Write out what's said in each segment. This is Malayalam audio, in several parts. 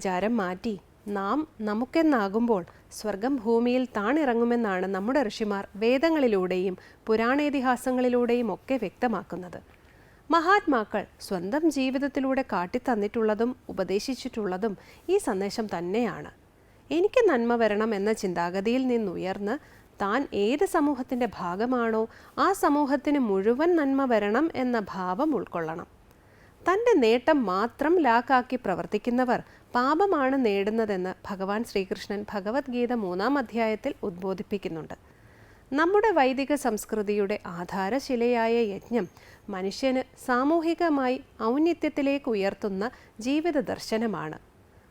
വിചാരം മാറ്റി. നാം നമുക്കെന്നാകുമ്പോൾ സ്വർഗം ഭൂമിയിൽ താണിറങ്ങുമെന്നാണ് നമ്മുടെ ഋഷിമാർ വേദങ്ങളിലൂടെയും പുരാണേതിഹാസങ്ങളിലൂടെയും ഒക്കെ വ്യക്തമാക്കുന്നത്. മഹാത്മാക്കൾ സ്വന്തം ജീവിതത്തിലൂടെ കാട്ടിത്തന്നിട്ടുള്ളതും ഉപദേശിച്ചിട്ടുള്ളതും ഈ സന്ദേശം തന്നെയാണ്. എനിക്ക് നന്മ വരണം എന്ന ചിന്താഗതിയിൽ നിന്നുയർന്ന് താൻ ഏത് സമൂഹത്തിന്റെ ഭാഗമാണോ ആ സമൂഹത്തിന് മുഴുവൻ നന്മ വരണം എന്ന ഭാവം ഉൾക്കൊള്ളണം. തന്റെ നേട്ടം മാത്രം ലാക്കാക്കി പ്രവർത്തിക്കുന്നവർ പാപമാണ് നേടുന്നതെന്ന് ഭഗവാൻ ശ്രീകൃഷ്ണൻ ഭഗവത്ഗീത മൂന്നാം അധ്യായത്തിൽ ഉദ്ബോധിപ്പിക്കുന്നുണ്ട്. നമ്മുടെ വൈദിക സംസ്കൃതിയുടെ ആധാരശിലയായ യജ്ഞം മനുഷ്യന് സാമൂഹികമായി ഔന്നിത്യത്തിലേക്ക് ഉയർത്തുന്ന ജീവിത ദർശനമാണ്.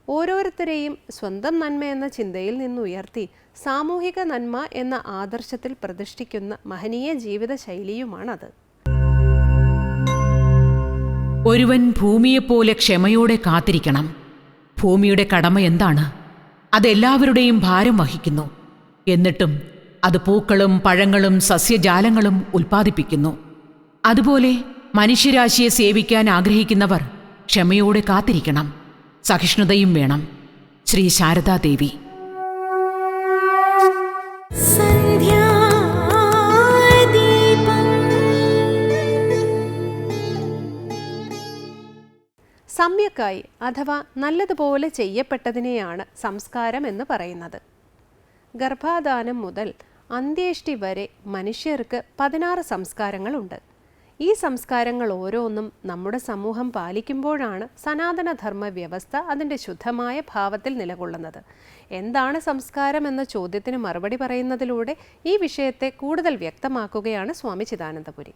ഓരോരുത്തരെയും സ്വന്തം നന്മ എന്ന ചിന്തയിൽ നിന്നുയർത്തി സാമൂഹിക നന്മ എന്ന ആദർശത്തിൽ പ്രതിഷ്ഠിക്കുന്ന മഹനീയ ജീവിത ശൈലിയുമാണത് ഒരുവൻ ഭൂമിയെപ്പോലെ ക്ഷമയോടെ കാത്തിരിക്കണം. ഭൂമിയുടെ കടമ എന്താണ്? അതെല്ലാവരുടെയും ഭാരം വഹിക്കുന്നു. എന്നിട്ടും അത് പൂക്കളും പഴങ്ങളും സസ്യജാലങ്ങളും ഉൽപ്പാദിപ്പിക്കുന്നു. അതുപോലെ മനുഷ്യരാശിയെ സേവിക്കാൻ ആഗ്രഹിക്കുന്നവർ ക്ഷമയോടെ കാത്തിരിക്കണം. സഹിഷ്ണുതയും വേണം. ശ്രീ ശാരദാദേവി. സമ്യക്കായി അഥവാ നല്ലതുപോലെ ചെയ്യപ്പെട്ടതിനെയാണ് സംസ്കാരം എന്ന് പറയുന്നത്. ഗർഭാധാനം മുതൽ അന്ത്യേഷ്ടി വരെ മനുഷ്യർക്ക് പതിനാറ് സംസ്കാരങ്ങളുണ്ട്. ഈ സംസ്കാരങ്ങൾ ഓരോന്നും നമ്മുടെ സമൂഹം പാലിക്കുമ്പോഴാണ് സനാതനധർമ്മ വ്യവസ്ഥ അതിന്റെ ശുദ്ധമായ ഭാവത്തിൽ നിലകൊള്ളുന്നത്. എന്താണ് സംസ്കാരം എന്ന ചോദ്യത്തിന് മറുപടി പറയുന്നതിലൂടെ ഈ വിഷയത്തെ കൂടുതൽ വ്യക്തമാക്കുകയാണ് സ്വാമി ചിദാനന്ദപുരി.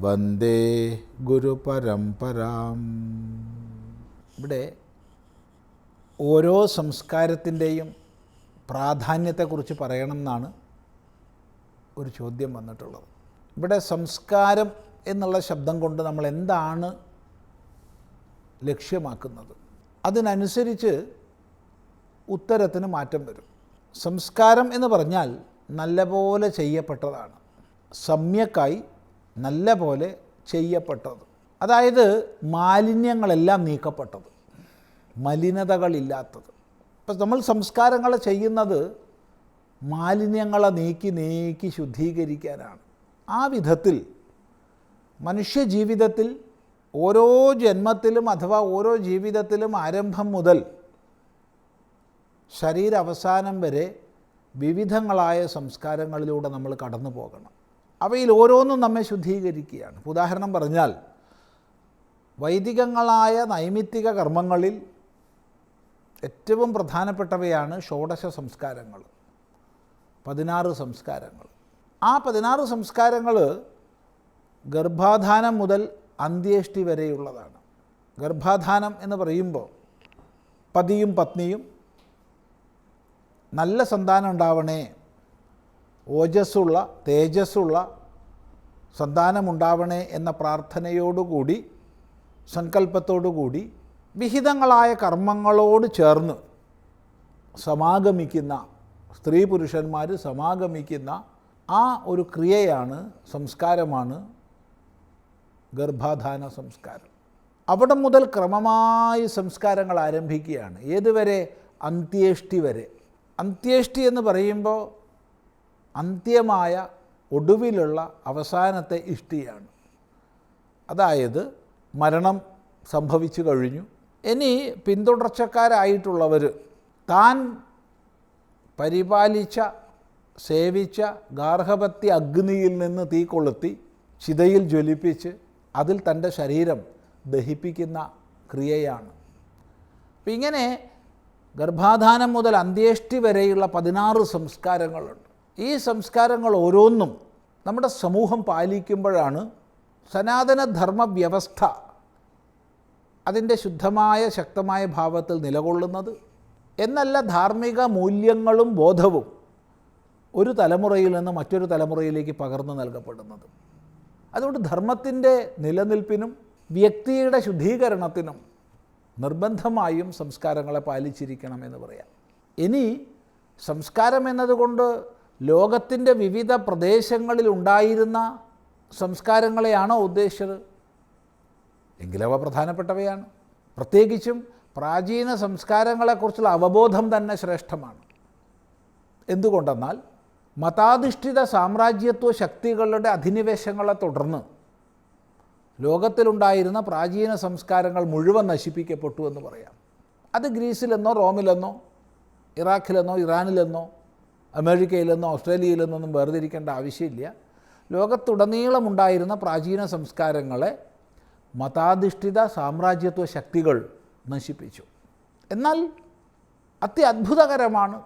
വന്ദേ ഗുരുപരമ്പരാം. ഇവിടെ ഓരോ സംസ്കാരത്തിന്റെയും പ്രാധാന്യത്തെക്കുറിച്ച് പറയണം എന്നാണ് ഒരു ചോദ്യം വന്നിട്ടുള്ളത്. ഇവിടെ സംസ്കാരം എന്നുള്ള ശബ്ദം കൊണ്ട് നമ്മൾ എന്താണ് ലക്ഷ്യമാക്കുന്നത്? അതിനനുസരിച്ച് ഉത്തരത്തിന് മാറ്റം വരും. സംസ്കാരം എന്ന് പറഞ്ഞാൽ നല്ലപോലെ ചെയ്യപ്പെട്ടതാണ്. സമ്യക്കായി നല്ല പോലെ ചെയ്യപ്പെട്ടത്. അതായത് മാലിന്യങ്ങളെല്ലാം നീക്കപ്പെട്ടത്. മലിനതകളില്ലാത്തത്. ഇപ്പം നമ്മൾ സംസ്കാരങ്ങൾ ചെയ്യുന്നത് മാലിന്യങ്ങളെ നീക്കി നീക്കി ശുദ്ധീകരിക്കാനാണ്. ആ വിധത്തിൽ മനുഷ്യജീവിതത്തിൽ ഓരോ ജന്മത്തിലും അഥവാ ഓരോ ജീവിതത്തിലും ആരംഭം മുതൽ ശരീരാവസാനം വരെ വിവിധങ്ങളായ സംസ്കാരങ്ങളിലൂടെ നമ്മൾ കടന്നു പോകണം അവയിൽ ഓരോന്നും നമ്മെ ശുദ്ധീകരിക്കുകയാണ്. ഉദാഹരണം പറഞ്ഞാൽ വൈദികങ്ങളായ നൈമിത്തിക കർമ്മങ്ങളിൽ ഏറ്റവും പ്രധാനപ്പെട്ടവയാണ് ഷോഡശ സംസ്കാരങ്ങൾ പതിനാറ് സംസ്കാരങ്ങൾ. ആ പതിനാറ് സംസ്കാരങ്ങൾ ഗർഭാധാനം മുതൽ അന്ത്യേഷ്ടി വരെയുള്ളതാണ്. ഗർഭാധാനം എന്ന് പറയുമ്പോൾ പതിയും പത്നിയും നല്ല സന്താനം ഉണ്ടാവണേ ഓജസ്സുള്ള തേജസ്സുള്ള സന്താനമുണ്ടാവണേ എന്ന പ്രാർത്ഥനയോടുകൂടി സങ്കല്പത്തോടുകൂടി വിഹിതങ്ങളായ കർമ്മങ്ങളോട് ചേർന്ന് സമാഗമിക്കുന്ന സ്ത്രീ പുരുഷന്മാർ സമാഗമിക്കുന്ന ആ ഒരു ക്രിയയാണ് സംസ്കാരമാണ് ഗർഭാധാന സംസ്കാരം. അവിടെ മുതൽ ക്രമമായി സംസ്കാരങ്ങൾ ആരംഭിക്കുകയാണ്. ഏതുവരെ? അന്ത്യേഷ്ടി വരെ. അന്ത്യേഷ്ടി എന്ന് പറയുമ്പോൾ അന്ത്യമായ ഒടുവിലുള്ള അവസാനത്തെ ഇഷ്ടിയാണ്. അതായത് മരണം സംഭവിച്ചു കഴിഞ്ഞു. ഇനി പിന്തുടർച്ചക്കാരായിട്ടുള്ളവർ താൻ പരിപാലിച്ച സേവിച്ച ഗാർഹപത്യ അഗ്നിയിൽ നിന്ന് തീ കൊളുത്തി ചിതയിൽ ജ്വലിപ്പിച്ച് അതിൽ തന്റെ ശരീരം ദഹിപ്പിക്കുന്ന ക്രിയയാണ്. അപ്പം ഇങ്ങനെ ഗർഭാധാനം മുതൽ അന്ത്യേഷ്ടി വരെയുള്ള പതിനാറ് സംസ്കാരങ്ങളുണ്ട്. ഈ സംസ്കാരങ്ങൾ ഓരോന്നും നമ്മുടെ സമൂഹം പാലിക്കുമ്പോഴാണ് സനാതനധർമ്മ വ്യവസ്ഥ അതിന്റെ ശുദ്ധമായ ശക്തമായ ഭാവത്തിൽ നിലകൊള്ളുന്നത് എന്നല്ല ധാർമ്മിക മൂല്യങ്ങളും ബോധവും ഒരു തലമുറയിൽ നിന്ന് മറ്റൊരു തലമുറയിലേക്ക് പകർന്നു നൽകപ്പെടുന്നത്. അതുകൊണ്ട് ധർമ്മത്തിന്റെ നിലനിൽപ്പിനും വ്യക്തിയുടെ ശുദ്ധീകരണത്തിനും നിർബന്ധമായും സംസ്കാരങ്ങളെ പാലിച്ചിരിക്കണം എന്ന് പറയാം. ഇനി സംസ്കാരം എന്നതുകൊണ്ട് ലോകത്തിന്റെ വിവിധ പ്രദേശങ്ങളിൽ ഉണ്ടായിരുന്ന സംസ്കാരങ്ങളെയാണോ ഉദ്ദേശിച്ചത്? എങ്കിലവ പ്രധാനപ്പെട്ടവയാണ്. പ്രത്യേകിച്ചും പ്രാചീന സംസ്കാരങ്ങളെക്കുറിച്ചുള്ള അവബോധം തന്നെ ശ്രേഷ്ഠമാണ്. എന്തുകൊണ്ടെന്നാൽ മതാധിഷ്ഠിത സാമ്രാജ്യത്വ ശക്തികളുടെ അധിനിവേശങ്ങളെ തുടർന്ന് ലോകത്തിലുണ്ടായിരുന്ന പ്രാചീന സംസ്കാരങ്ങൾ മുഴുവൻ നശിപ്പിക്കപ്പെട്ടു എന്ന് പറയാം. അത് ഗ്രീസിലെന്നോ റോമിലെന്നോ ഇറാഖിലെന്നോ ഇറാനിലെന്നോ അമേരിക്കയിലെന്നോ ഓസ്ട്രേലിയയിൽ നിന്നൊന്നും വേർതിരിക്കേണ്ട ആവശ്യമില്ല. ലോകത്തുടനീളമുണ്ടായിരുന്ന പ്രാചീന സംസ്കാരങ്ങളെ മതാധിഷ്ഠിത സാമ്രാജ്യത്വ ശക്തികൾ നശിപ്പിച്ചു. എന്നാൽ അത്യത്ഭുതകരമാണ്.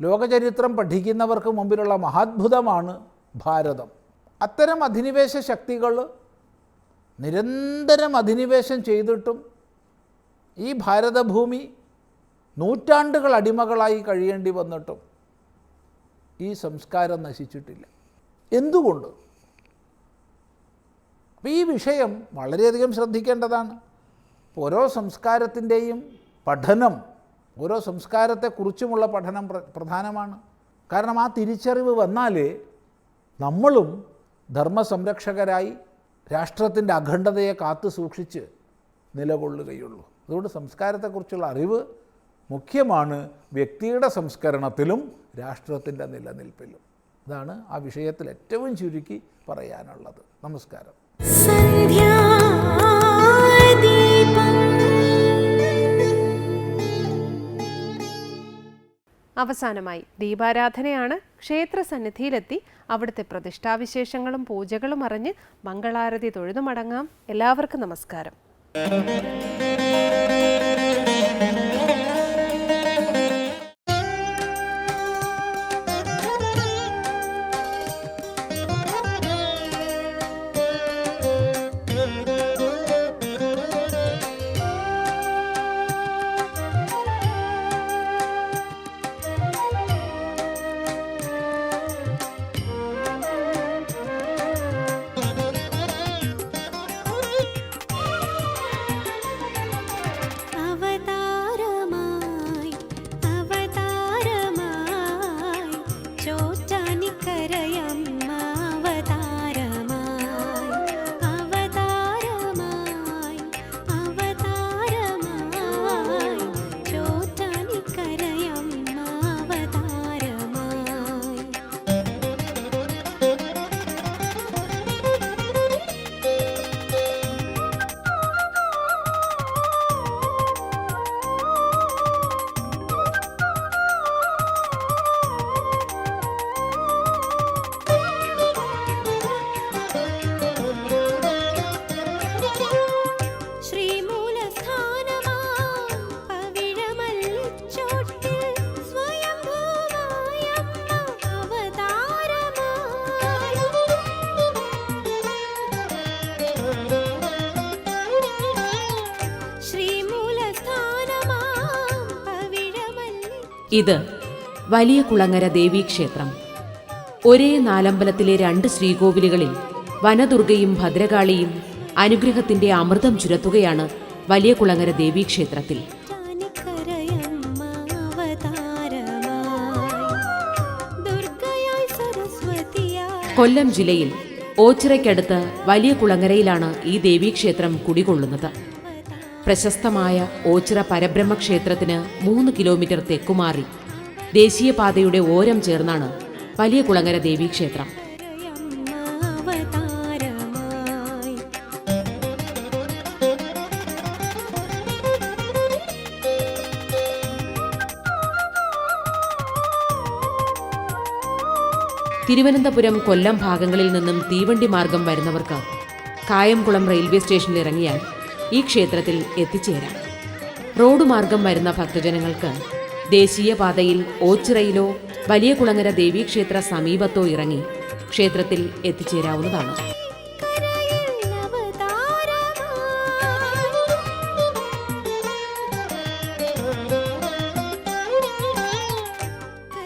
ലോകചരിത്രം പഠിക്കുന്നവർക്ക് മുമ്പിലുള്ള മഹാത്ഭുതമാണ് ഭാരതം. അത്തരം അധിനിവേശ ശക്തികൾ നിരന്തരം അധിനിവേശം ചെയ്തിട്ടും ഈ ഭാരതഭൂമി നൂറ്റാണ്ടുകൾ അടിമകളായി കഴിയേണ്ടി വന്നിട്ടും ഈ സംസ്കാരം നശിച്ചിട്ടില്ല. എന്തുകൊണ്ട്? അപ്പോൾ ഈ വിഷയം വളരെയധികം ശ്രദ്ധിക്കേണ്ടതാണ്. ഓരോ സംസ്കാരത്തിന്റെയും പഠനം ഓരോ സംസ്കാരത്തെക്കുറിച്ചുമുള്ള പഠനം പ്ര- പ്രധാനമാണ്. കാരണം ആ തിരിച്ചറിവ് വന്നാൽ നമ്മളും ധർമ്മസംരക്ഷകരായി രാഷ്ട്രത്തിന്റെ അഖണ്ഡതയെ കാത്തു സൂക്ഷിച്ച് നിലകൊള്ളുകയുള്ളൂ. അതുകൊണ്ട് സംസ്കാരത്തെക്കുറിച്ചുള്ള അറിവ് മുഖ്യമാണ് വ്യക്തിയുടെ സംസ്കരണത്തിലും രാഷ്ട്രത്തിന്റെ നിലനിൽപ്പിലും. അതാണ് ആ വിഷയത്തിൽ ഏറ്റവും ചുരുക്കി പറയാനുള്ളത്. നമസ്കാരം. അവസാനമായി ദീപാരാധനയാണ് ക്ഷേത്ര സന്നിധിയിലെത്തി അവിടുത്തെ പ്രതിഷ്ഠാവിശേഷങ്ങളും പൂജകളും അറിഞ്ഞ് മംഗളാരതി തൊഴുതു മടങ്ങാം എല്ലാവർക്കും നമസ്കാരം. ഇത് വലിയ കുളങ്ങര ദേവീക്ഷേത്രം ഒരേ നാലമ്പലത്തിലെ രണ്ട് ശ്രീകോവിലുകളിൽ വനദുർഗയും ഭദ്രകാളിയും അനുഗ്രഹത്തിന്റെ അമൃതം ചുരത്തുകയാണ് വലിയ കുളങ്ങര ദേവീക്ഷേത്രത്തിൽ കൊല്ലം ജില്ലയിൽ ഓച്ചിറയ്ക്കടുത്ത് വലിയ കുളങ്ങരയിലാണ് ഈ ദേവീക്ഷേത്രം കുടികൊള്ളുന്നത്. പ്രശസ്തമായ ഓച്ചിറ പരബ്രഹ്മക്ഷേത്രത്തിന് മൂന്ന് കിലോമീറ്റർ തെക്കുമാറി ദേശീയപാതയുടെ ഓരം ചേർന്നാണ് വലിയ കുളങ്ങര ദേവീക്ഷേത്രം ക്ഷേത്രം. തിരുവനന്തപുരം കൊല്ലം ഭാഗങ്ങളിൽ നിന്നും തീവണ്ടി മാർഗം വരുന്നവർക്ക് കായംകുളം റെയിൽവേ സ്റ്റേഷനിൽ ഇറങ്ങിയാൽ ഈ ക്ഷേത്രത്തിൽ എത്തിച്ചേരാം. റോഡ് മാർഗം വരുന്ന ഭക്തജനങ്ങൾക്ക് ദേശീയപാതയിൽ ഓച്ചിറയിലോ വലിയ കുളങ്ങര ദേവീക്ഷേത്ര സമീപത്തോ ഇറങ്ങി ക്ഷേത്രത്തിൽ എത്തിച്ചേരാവുന്നതാണ്.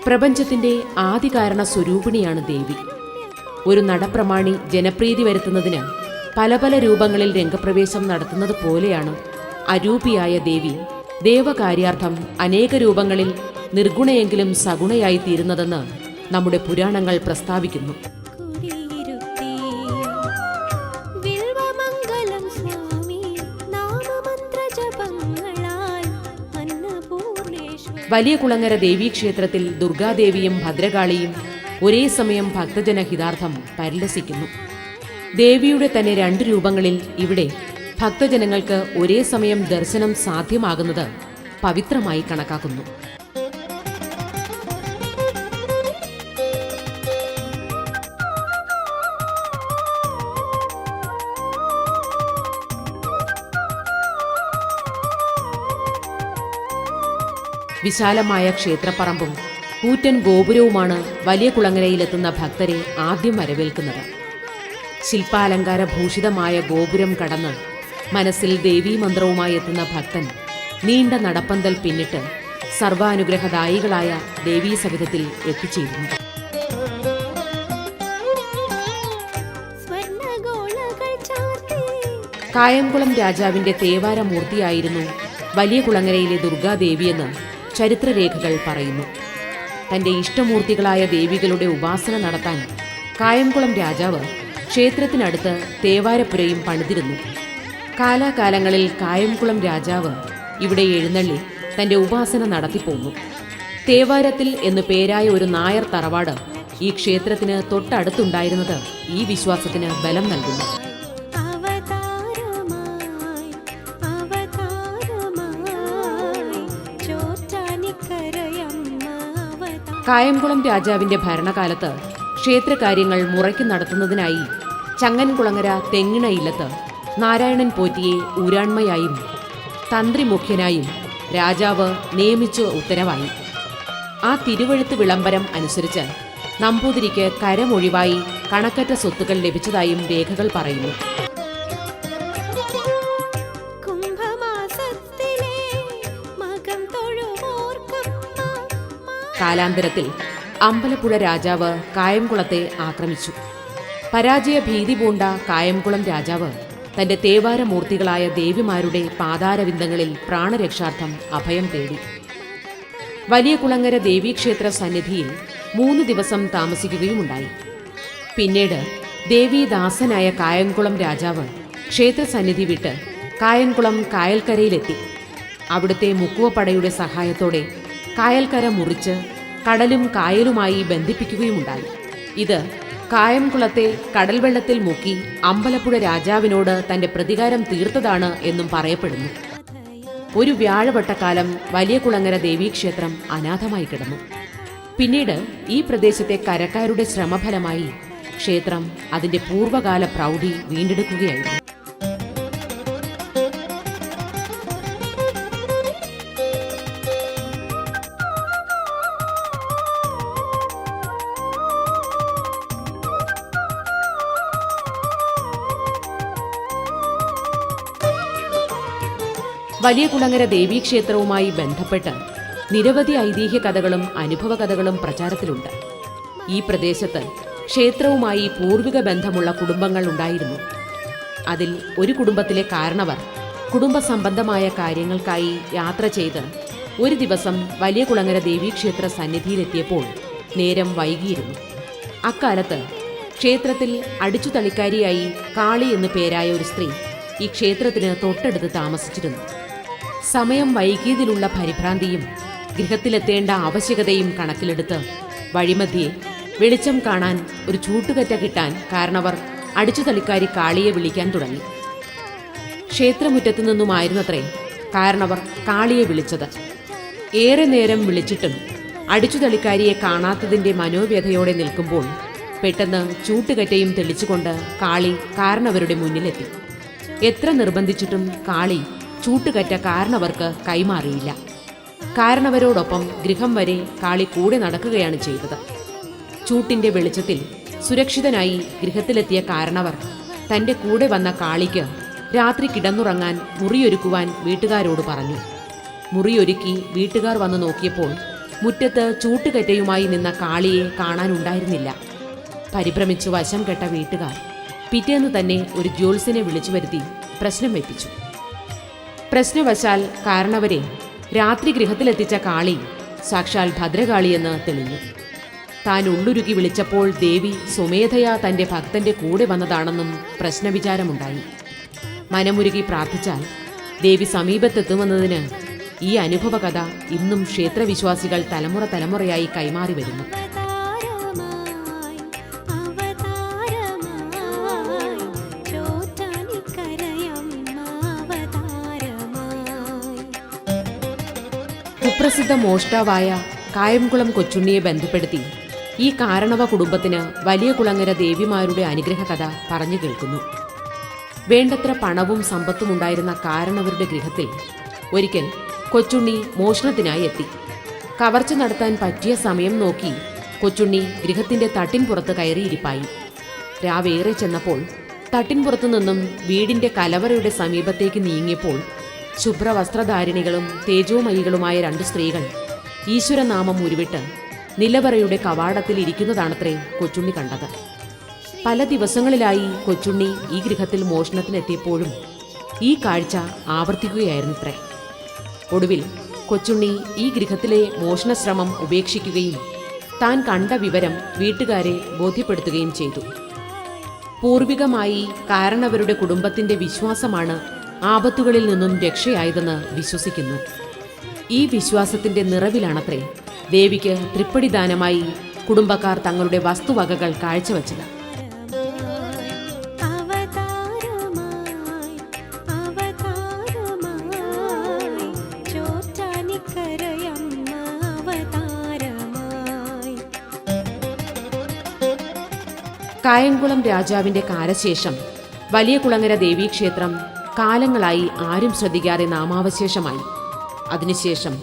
പ്രപഞ്ചത്തിന്റെ ആദികാരണ സ്വരൂപിണിയാണ് ദേവി. ഒരു നടപ്രമാണി ജനപ്രീതി വരുത്തുന്നതിന് പല പല രൂപങ്ങളിൽ രംഗപ്രവേശം നടത്തുന്നത് പോലെയാണ് അരൂപിയായ ദേവി ദേവകാര്യാർത്ഥം അനേക രൂപങ്ങളിൽ നിർഗുണയെങ്കിലും സഗുണയായി തീരുന്നതെന്ന് നമ്മുടെ പുരാണങ്ങൾ പ്രസ്താവിക്കുന്നു. വലിയ കുളങ്ങര ദേവീക്ഷേത്രത്തിൽ ദുർഗാദേവിയും ഭദ്രകാളിയും ഒരേ സമയം ഭക്തജന ഹിതാർത്ഥം പരിലസിക്കുന്നു. ദേവിയുടെ തന്നെ രണ്ട് രൂപങ്ങളിൽ ഇവിടെ ഭക്തജനങ്ങൾക്ക് ഒരേ സമയം ദർശനം സാധ്യമാകുന്നത് പവിത്രമായി കണക്കാക്കുന്നു. വിശാലമായ ക്ഷേത്രപ്പറമ്പും കൂറ്റൻ ഗോപുരവുമാണ് വലിയ കുളങ്ങരയിലെത്തുന്ന ഭക്തരെ ആദ്യം വരവേൽക്കുന്നത്. ശില്പാലങ്കാര ഭൂഷിതമായ ഗോപുരം കടന്ന് മനസ്സിൽ ദേവീ മന്ത്രവുമായി എത്തുന്ന ഭക്തൻ നീണ്ട നടപ്പന്തൽ പിന്നിട്ട് സർവാനുഗ്രഹദായികളായ ദേവീ സവിധത്തിൽ എത്തിച്ചേരുന്നു കായംകുളം രാജാവിന്റെ തേവാര മൂർത്തിയായിരുന്നു വലിയ കുളങ്ങരയിലെ ദുർഗാദേവിയെന്ന് ചരിത്രരേഖകൾ പറയുന്നു. തന്റെ ഇഷ്ടമൂർത്തികളായ ദേവികളുടെ ഉപാസന നടത്താൻ കായംകുളം രാജാവ് ക്ഷേത്രത്തിനടുത്ത് തേവാരപ്പുരയും പണിതിരുന്നു. കാലാകാലങ്ങളിൽ കായംകുളം രാജാവ് ഇവിടെ എഴുന്നള്ളി തന്റെ ഉപാസന നടത്തിപ്പോന്നു. തേവാരത്തിൽ എന്നു പേരായ ഒരു നായർ തറവാട് ഈ ക്ഷേത്രത്തിന് തൊട്ടടുത്തുണ്ടായിരുന്നത് ഈ വിശ്വാസത്തിന് ബലം നൽകുന്നു. കായംകുളം രാജാവിന്റെ ഭരണകാലത്ത് ക്ഷേത്രകാര്യങ്ങൾ മുറയ്ക്ക് നടത്തുന്നതിനായി ചങ്ങൻകുളങ്ങര തെങ്ങിണ ഇല്ലത്ത് നാരായണൻ പോറ്റിയെ ഊരാൺമയായും തന്ത്രി മുഖ്യനായും രാജാവ് നിയമിച്ചു ഉത്തരവായി. ആ തിരുവഴുത്ത് വിളംബരം അനുസരിച്ച് നമ്പൂതിരിക്ക് കരമൊഴിവായി കണക്കറ്റ സ്വത്തുക്കൾ ലഭിച്ചതായും രേഖകൾ പറയുന്നു. കാലാന്തരത്തിൽ അമ്പലപ്പുഴ രാജാവ് കായംകുളത്തെ ആക്രമിച്ചു. പരാജയ ഭീതി പൂണ്ട കായംകുളം രാജാവ് തന്റെ തേവാരമൂർത്തികളായ ദേവിമാരുടെ പാതാരവിന്ദങ്ങളിൽ പ്രാണരക്ഷാർത്ഥം അഭയം തേടി. വലിയ കുളങ്ങര ദേവീക്ഷേത്ര സന്നിധിയിൽ മൂന്ന് ദിവസം താമസിക്കുകയുമുണ്ടായി. പിന്നീട് ദേവീദാസനായ കായംകുളം രാജാവ് ക്ഷേത്ര സന്നിധി വിട്ട് കായംകുളം കായൽക്കരയിലെത്തി. അവിടുത്തെ മുക്കുവപ്പടയുടെ സഹായത്തോടെ കായൽക്കര മുറിച്ച് കടലും കായലുമായി ബന്ധിപ്പിക്കുകയുമുണ്ടായി. ഇത് കായംകുളത്തെ കടൽവെള്ളത്തിൽ മുക്കി അമ്പലപ്പുഴ രാജാവിനോട് തന്റെ പ്രതികാരം തീർത്തതാണ് എന്നും പറയപ്പെടുന്നു. ഒരു വ്യാഴവട്ടക്കാലം വലിയ കുളങ്ങര ദേവീക്ഷേത്രം അനാഥമായി കിടന്നു. പിന്നീട് ഈ പ്രദേശത്തെ കരക്കാരുടെ ശ്രമഫലമായി ക്ഷേത്രം അതിന്റെ പൂർവകാല പ്രൗഢി വീണ്ടെടുക്കുകയായിരുന്നു. വലിയ കുളങ്ങര ദേവീക്ഷേത്രവുമായി ബന്ധപ്പെട്ട് നിരവധി ഐതിഹ്യ കഥകളും അനുഭവ കഥകളും പ്രചാരത്തിലുണ്ട്. ഈ പ്രദേശത്ത് ക്ഷേത്രവുമായി പൂർവിക ബന്ധമുള്ള കുടുംബങ്ങൾ ഉണ്ടായിരുന്നു. അതിൽ ഒരു കുടുംബത്തിലെ കാരണവർ കുടുംബ സംബന്ധമായ കാര്യങ്ങൾക്കായി യാത്ര ചെയ്ത് ഒരു ദിവസം വലിയ കുളങ്ങര ദേവീക്ഷേത്ര സന്നിധിയിലെത്തിയപ്പോൾ നേരം വൈകിയിരുന്നു. അക്കാലത്ത് ക്ഷേത്രത്തിൽ അടിച്ചു തളിക്കാരിയായി കാളി എന്നു പേരായ ഒരു സ്ത്രീ ഈ ക്ഷേത്രത്തിന് തൊട്ടടുത്ത് താമസിച്ചിരുന്നു. സമയം വൈകിയതിലുള്ള പരിഭ്രാന്തിയും ഗൃഹത്തിലെത്തേണ്ട ആവശ്യകതയും കണക്കിലെടുത്ത് വഴിമധ്യേ വെളിച്ചം കാണാൻ ഒരു ചൂട്ടുകറ്റ കിട്ടാൻ കാരണവർ അടിച്ചുതളിക്കാരി കാളിയെ വിളിക്കാൻ തുടങ്ങി. ക്ഷേത്രമുറ്റത്തു നിന്നുമായിരുന്നത്രേ കാരണവർ കാളിയെ വിളിച്ചത്. ഏറെ നേരം വിളിച്ചിട്ടും അടിച്ചുതളിക്കാരിയെ കാണാത്തതിന്റെ മനോവ്യഥയോടെ നിൽക്കുമ്പോൾ പെട്ടെന്ന് ചൂട്ടുകറ്റയും തെളിച്ചുകൊണ്ട് കാളി കാരണവരുടെ മുന്നിലെത്തി. എത്ര നിർബന്ധിച്ചിട്ടും കാളി ചൂട്ടുകറ്റ കാരണവർക്ക് കൈമാറിയില്ല. കാരണവരോടൊപ്പം ഗൃഹം വരെ കാളി കൂടെ നടക്കുകയാണ് ചെയ്തത്. ചൂട്ടിന്റെ വെളിച്ചത്തിൽ സുരക്ഷിതനായി ഗൃഹത്തിലെത്തിയ കാരണവർ തന്റെ കൂടെ വന്ന കാളിക്ക് രാത്രി കിടന്നുറങ്ങാൻ മുറിയൊരുക്കുവാൻ വീട്ടുകാരോട് പറഞ്ഞു. മുറിയൊരുക്കി വീട്ടുകാർ വന്നു നോക്കിയപ്പോൾ മുറ്റത്ത് ചൂട്ടുകറ്റയുമായി നിന്ന കാളിയെ കാണാനുണ്ടായിരുന്നില്ല. പരിഭ്രമിച്ചു വശം കെട്ട വീട്ടുകാർ പിറ്റേന്ന് തന്നെ ഒരു ജ്യോത്സ്യനെ വിളിച്ചു വരുത്തി പ്രശ്നം വെപ്പിച്ചു. പ്രശ്നവശാൽ കാരണവരെ രാത്രി ഗൃഹത്തിലെത്തിച്ച കാളി സാക്ഷാൽ ഭദ്രകാളിയെന്ന് തെളിഞ്ഞു. താൻ ഉള്ളുരുകി വിളിച്ചപ്പോൾ ദേവി സ്വമേധയാ തന്റെ ഭക്തന്റെ കൂടെ വന്നതാണെന്നും പ്രശ്നവിചാരമുണ്ടായി. മനമുരുകി പ്രാർത്ഥിച്ചാൽ ദേവി സമീപത്തെത്തുമെന്നതിന് ഈ അനുഭവകഥ ഇന്നും ക്ഷേത്രവിശ്വാസികൾ തലമുറ തലമുറയായി കൈമാറി വരുന്നു. കുപ്രസിദ്ധ മോഷ്ടാവായ കായംകുളം കൊച്ചുണ്ണിയെ ബന്ധപ്പെടുത്തി ഈ കാരണവ കുടുംബത്തിന് വലിയ കുളങ്ങര ദേവിമാരുടെ അനുഗ്രഹ കഥ പറഞ്ഞു കേൾക്കുന്നു. വേണ്ടത്ര പണവും സമ്പത്തും ഉണ്ടായിരുന്ന കാരണവരുടെ ഗൃഹത്തിൽ ഒരിക്കൽ കൊച്ചുണ്ണി മോഷണത്തിനായി എത്തി. കവർച്ച നടത്താൻ പറ്റിയ സമയം നോക്കി കൊച്ചുണ്ണി ഗൃഹത്തിന്റെ തട്ടിൻപുറത്ത് കയറിയിരിപ്പായി രാവേറെ ചെന്നപ്പോൾ തട്ടിൻപുറത്തു നിന്നും വീടിന്റെ കലവറയുടെ സമീപത്തേക്ക് നീങ്ങിയപ്പോൾ ശുഭ്രവസ്ത്രധാരിണികളും തേജോമയികളുമായ രണ്ട് സ്ത്രീകൾ ഈശ്വരനാമം ഉരുവിട്ട് നിലവറയുടെ കവാടത്തിൽ ഇരിക്കുന്നതാണത്രേ കൊച്ചുണ്ണി കണ്ടത്. പല ദിവസങ്ങളിലായി കൊച്ചുണ്ണി ഈ ഗൃഹത്തിൽ മോഷണത്തിനെത്തിയപ്പോഴും ഈ കാഴ്ച ആവർത്തിക്കുകയായിരുന്നത്രേ. ഒടുവിൽ കൊച്ചുണ്ണി ഈ ഗൃഹത്തിലെ മോഷണശ്രമം ഉപേക്ഷിക്കുകയും താൻ കണ്ട വിവരം വീട്ടുകാരെ ബോധ്യപ്പെടുത്തുകയും ചെയ്തു. പൂർവികമായി കാരണവരുടെ കുടുംബത്തിന്റെ വിശ്വാസമാണ് ആപത്തുകളിൽ നിന്നും രക്ഷയായതെന്ന് വിശ്വസിക്കുന്നു. ഈ വിശ്വാസത്തിന്റെ നിറവിലാണത്രേ. ദേവിക്ക് തൃപ്പടിദാനമായി കുടുംബക്കാർ തങ്ങളുടെ വസ്തുവകകൾ കാഴ്ചവെച്ചത്. കായംകുളം രാജാവിന്റെ കാലശേഷം വലിയ കുളങ്ങര ദേവീക്ഷേത്രം കാലങ്ങളായി ആരും ശ്രദ്ധിക്കാതെ നാമാവശേഷമായി. അതിനുശേഷം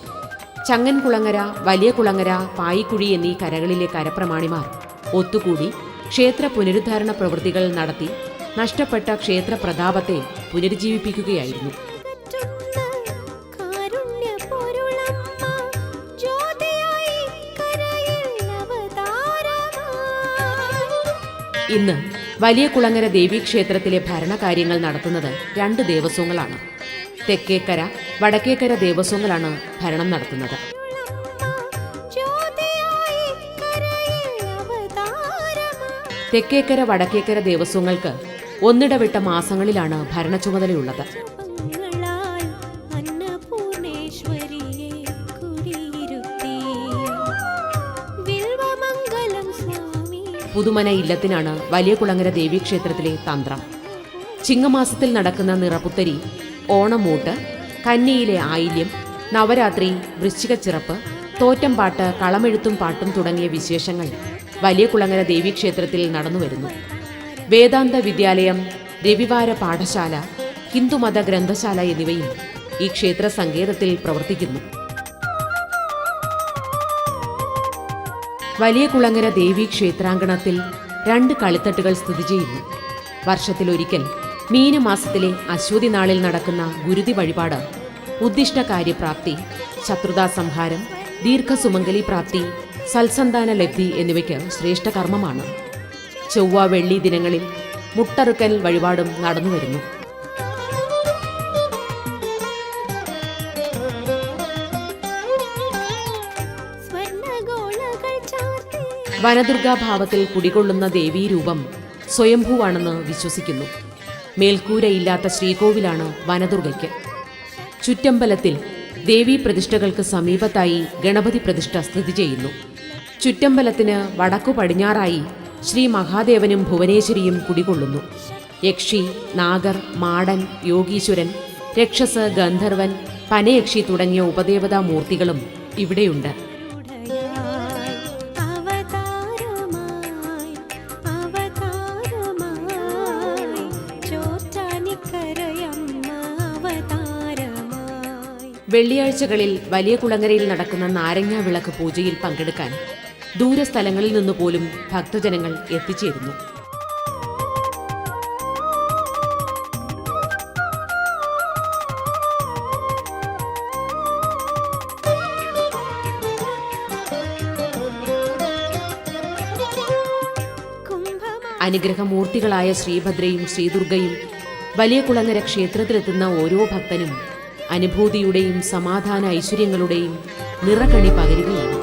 ചങ്ങൻകുളങ്ങര വലിയ കുളങ്ങര പായിക്കുഴി എന്നീ കരകളിലെ കരപ്രമാണിമാർ ഒത്തുകൂടി ക്ഷേത്ര പുനരുദ്ധാരണ പ്രവൃത്തികൾ നടത്തി നഷ്ടപ്പെട്ട ക്ഷേത്ര പ്രതാപത്തെ പുനരുജ്ജീവിപ്പിക്കുകയായിരുന്നു. ഇന്ന് വലിയ കുളങ്ങര ദേവീക്ഷേത്രത്തിലെ ഭരണകാര്യങ്ങൾ നടത്തുന്നത് രണ്ട് ദേവസ്വങ്ങളാണ്. തെക്കേക്കര വടക്കേക്കര ദേവസ്വങ്ങളാണ് ഭരണം നടത്തുന്നത്. തെക്കേക്കര വടക്കേക്കര ദേവസ്വങ്ങൾക്ക് ഒന്നിടവിട്ട മാസങ്ങളിലാണ് ഭരണച്ചുമതലയുള്ളത് മംഗളാൽ പുതുമന ഇല്ലത്തിനാണ് വലിയ കുളങ്ങര ദേവീക്ഷേത്രത്തിലെ തന്ത്രം. ചിങ്ങമാസത്തിൽ നടക്കുന്ന നിറപുത്തരി ഓണമൂട്ട് കന്നിയിലെ ആയില്യം നവരാത്രി വൃശ്ചികച്ചിറപ്പ് തോറ്റംപാട്ട് കളമെഴുത്തും പാട്ടും തുടങ്ങിയ വിശേഷങ്ങൾ വലിയ കുളങ്ങര ദേവീക്ഷേത്രത്തിൽ നടന്നുവരുന്നു. വേദാന്ത വിദ്യാലയം രവിവാര പാഠശാല ഹിന്ദുമത ഗ്രന്ഥശാല എന്നിവയും ഈ ക്ഷേത്ര സങ്കേതത്തിൽ പ്രവർത്തിക്കുന്നു. വലിയ കുളങ്ങര ദേവി ക്ഷേത്രാങ്കണത്തിൽ രണ്ട് കളിത്തട്ടുകൾ സ്ഥിതി ചെയ്യുന്നു. വർഷത്തിലൊരിക്കൽ മീനമാസത്തിലെ അശ്വതി നാളിൽ നടക്കുന്ന ഗുരുതി വഴിപാട് ഉദ്ദിഷ്ട കാര്യപ്രാപ്തി ശത്രുതാ സംഹാരം ദീർഘസുമംഗലി പ്രാപ്തി സൽസന്താന ലബ്ധി എന്നിവയ്ക്ക് ശ്രേഷ്ഠ കർമ്മമാണ്. ചൊവ്വ വെള്ളി ദിനങ്ങളിൽ മുട്ടറുക്കൽ വഴിപാടും നടന്നുവരുന്നു. വനദുർഗാഭാവത്തിൽ കുടികൊള്ളുന്ന ദേവീരൂപം സ്വയംഭൂവാണെന്ന് വിശ്വസിക്കുന്നു. മേൽക്കൂരയില്ലാത്ത ശ്രീകോവിലാണ് വനദുർഗയ്ക്ക്. ചുറ്റമ്പലത്തിൽ ദേവീ പ്രതിഷ്ഠകൾക്ക് സമീപത്തായി ഗണപതി പ്രതിഷ്ഠ സ്ഥിതി ചെയ്യുന്നു. ചുറ്റമ്പലത്തിന് വടക്കു പടിഞ്ഞാറായി ശ്രീ മഹാദേവനും ഭുവനേശ്വരിയും കുടികൊള്ളുന്നു. യക്ഷി നാഗർ മാടൻ യോഗീശ്വരൻ രക്ഷസ് ഗന്ധർവൻ പനയക്ഷി തുടങ്ങിയ ഉപദേവതാ മൂർത്തികളും ഇവിടെയുണ്ട്. വെള്ളിയാഴ്ചകളിൽ വലിയ കുളങ്ങരയിൽ നടക്കുന്ന നാരങ്ങാ വിളക്ക് പൂജയിൽ പങ്കെടുക്കാൻ ദൂരസ്ഥലങ്ങളിൽ നിന്നു പോലും ഭക്തജനങ്ങൾ എത്തിച്ചേരുന്നു. അനുഗ്രഹമൂർത്തികളായ ശ്രീഭദ്രയും ശ്രീദുർഗയും വലിയ കുളങ്ങര ക്ഷേത്രത്തിലെത്തുന്ന ഓരോ ഭക്തനും അനുഭൂതിയുടെയും സമാധാന ഐശ്വര്യങ്ങളുടെയും നിറകണി പകരുകയാണ്.